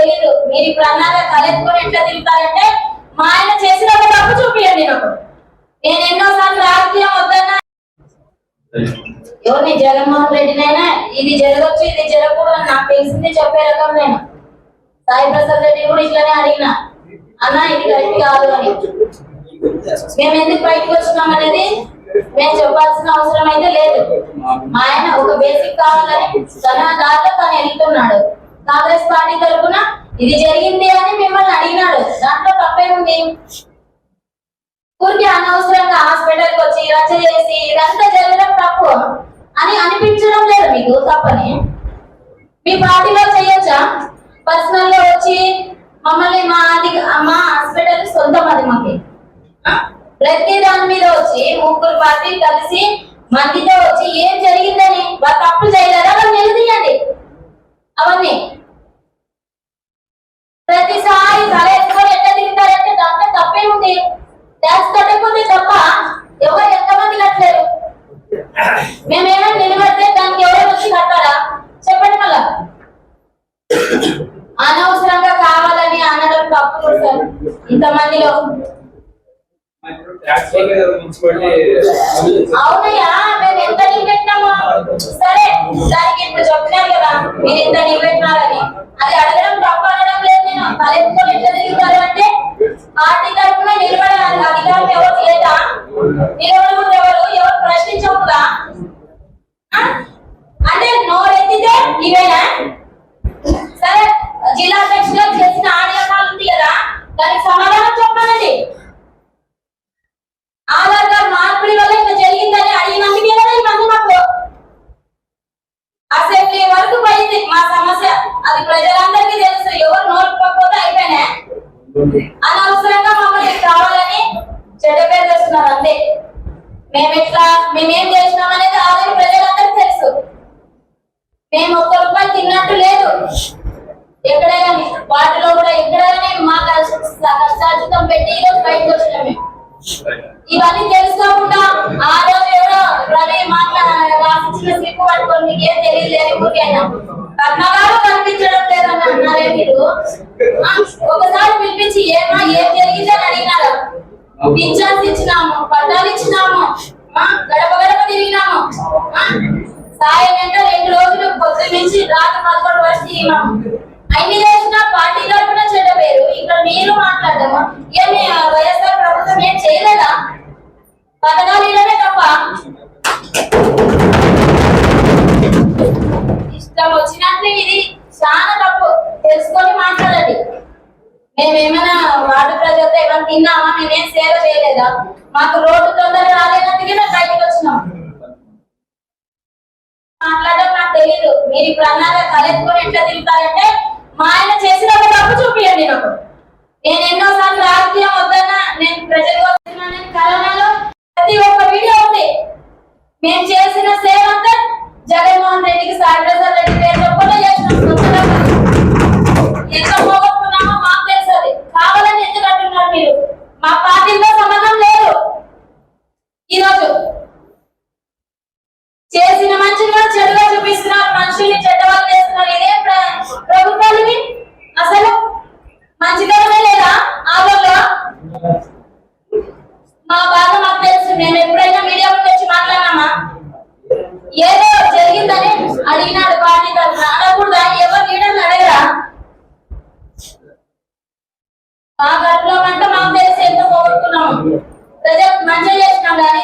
తెలియదు మీరు ఇప్పుడు అన్నాక తలెత్తుకొని ఎట్లా తిరుగుతారంటే మా ఆయన చేసిన ఒక తప్పు చూపియండి నాకు నేను ఎన్నోసార్లు రాజకీయం వద్దన్నా. ఎవరిని జగన్మోహన్ రెడ్డినైనా ఇది జరగచ్చు ఇది జరగకూడదు నాకు తెలిసింది చెప్పే రకం నేను. సాయి ప్రసాద్ రెడ్డి కూడా ఇట్లానే అడిగిన. అన్నా ఇది కరెక్ట్ కాదు అని. మేము ఎందుకు బయటకు వచ్చినాం అనేది మేము చెప్పాల్సిన అవసరం అయితే లేదు. మా ఆయన ఒక బేసిక్ కావాలని తన దాంట్లో తను వెళ్తున్నాడు. కాంగ్రెస్ పార్టీ తరఫున ఇది జరిగింది అని మిమ్మల్ని అడిగినాడు. దాంట్లో తప్పేముంది ఊరికి అనవసరంగా హాస్పిటల్కి వచ్చి రచ్చ చేసి ఇదంతా జరగడం తప్పు అని అనిపించడం లేదు మీకు తప్పని. మీ పార్టీలో చేయొచ్చా? పర్సనల్లో వచ్చి మమ్మల్ని మా అది మా హాస్పిటల్ సొంతం అది మాకి. ప్రతి దాని మీద వచ్చి ముగ్గురు పార్టీ కలిసి మందితో వచ్చి ఏం జరిగిందని వాళ్ళు తప్పు చేయలేదా? వాళ్ళు నిలదీయండి. అవన్నీ. ప్రతిసారి తల ఎత్తుకొని ఎట్లా తిరుగుతారంటే దాంట్లో తప్పే ఉంది. ట్యాక్స్ కట్టకపోతే తప్ప ఎవరు ఎంతమంది కట్టలేరు. మేమేమైనా నిలబడితే దానికి ఎవరు వచ్చి కట్టారా చెప్పండి మళ్ళా. అనవసరంగా కావాలని అనడం తప్పు సార్ ఇంతమందిలో ట్యాక్స్ వల్లే కదా మున్సిపాలిటీ అవునయ్యా మేము ఎంత నిలబెట్టినామో సరే దానికి ఇప్పుడు చెప్తున్నారు కదా మీరు ఇంత నిలబెట్టినారని అది అడగడం తప్పు అనడం లేదు నేను తలెత్తుకొని ఎట్లా తిరుగుతారు అంటే పార్టీ తరఫున నిలబడడానికి అధికారం ఎవరు లేదా నిలబడకూడదు ఎవరు? ఎవరు ప్రశ్నించకుండా అంటే నోరెత్తితే ఇవేనా? సరే జిల్లా అధ్యక్షులుగా చేసిన ఆడియో కాల్ ఉంది కదా దానికి సమాధానం చెప్పానండి ఆధార్ కార్డు మార్పిడి వల్ల ఇట్లా జరిగిందని అడిగినందుకే కదా ఇవన్నీ మాకు. అసెంబ్లీ వరకు పోయింది మా సమస్య. అది ప్రజలందరూ తెలుసు ఎవరు నోరుకోకపోతే అయిపోయినా అనవసరంగా మమ్మల్ని కావాలని చెడ్డ పేరు తెస్తున్నారు అంతే. మేము ఎట్లా మేమేం చేసినాం అనేది ఆల్రెడీ ప్రజలందరికీ తెలుసు. మేము ఒక్క రూపాయి తిన్నట్టు లేదు. ఎక్కడైనా వాటిలో కూడా ఎక్కడైనా మా కష్టార్జితం పెట్టి ఈ రోజు బయటకు వచ్చినాం మేము. ఇవన్నీ తెలుసుకోకుండా ఆ రోజు ఎవరో రవి మాట్లాడ రాసిచ్చిన స్లిప్ పట్టుకొని మీకు ఏం తెలియలేదు ఊరికైనా పద్మగారు కనిపించడం లేదని అన్నారే సాయం వెంట రెండు రోజులు పొద్దు నుంచి రాత్రి పదకొండు వరకు తిరిగినాము అన్ని చేసిన పార్టీ తరఫున చెడ్డ పేరు. ఇక్కడ మీరు మాట్లాడదాము? ఏమి వైఎస్ఆర్ ప్రభుత్వం ఏం చేయలేదా? పథకాలు ఇవ్వడమే తప్ప. ఇష్టం వచ్చినట్లు ఇది. చాలా తప్పు. తెలుసుకొని మాట్లాడండి. మేమేమైనా వార్డు ప్రజలతో ఏమైనా తిన్నామా? మేమేం సేవ చేయలేదా? మాకు రోడ్డు తొందరగా రాలేనందుకే మేము బయటకు వచ్చినాం. మాట్లాడడం నాకు తెలియదు మీరు ఇప్పుడు అన్నాక తలెత్తుకొని ఎట్లా తిరుగుతారంటే మా ఆయన చేసిన ఒక తప్పు చూపియండి నాకు నేను ఎన్నోసార్లు రాజకీయం వద్దన్నా నేను ప్రజల కోసం కరోనాలో ప్రతి ఒక్క వీడియో ఉంది. మేము చేసిన సేవ అంతా జగన్మోహన్ రెడ్డికి సాయి రెడ్డి పేరు చెప్పకుండా చేసిన. ఎంత పోగొట్టుకున్నామో మాకు తెలుసు అది. కావాలని ఎందుకు అంటున్నారు మీరు? మా పార్టీతో సంబంధం లేదు. ఈరోజు చేసిన మంచిని కూడా చెడుగా చూపిస్తున్నారు మనుషుల్ని చెడ్డవాళ్ళు చేస్తున్నారు ఇదే ప్ర- ప్రభుత్వానికి అసలు మంచితనమే లేదా ఆదోళన మా బాధ మాకు తెలుసు మేము ఎప్పుడైనా మీడియా ముందు వచ్చి మాట్లాడినామా ఏదో జరిగిందని అడిగినాడు పార్టీ తరఫున అనకూడదా ఎవరు లీడర్లు అడగరా మా గర్భంలో కంటే మాకు తెలిసి ఎంత పోగొట్టుకున్నాము. ప్రజలకు మంచి చేసినాం కానీ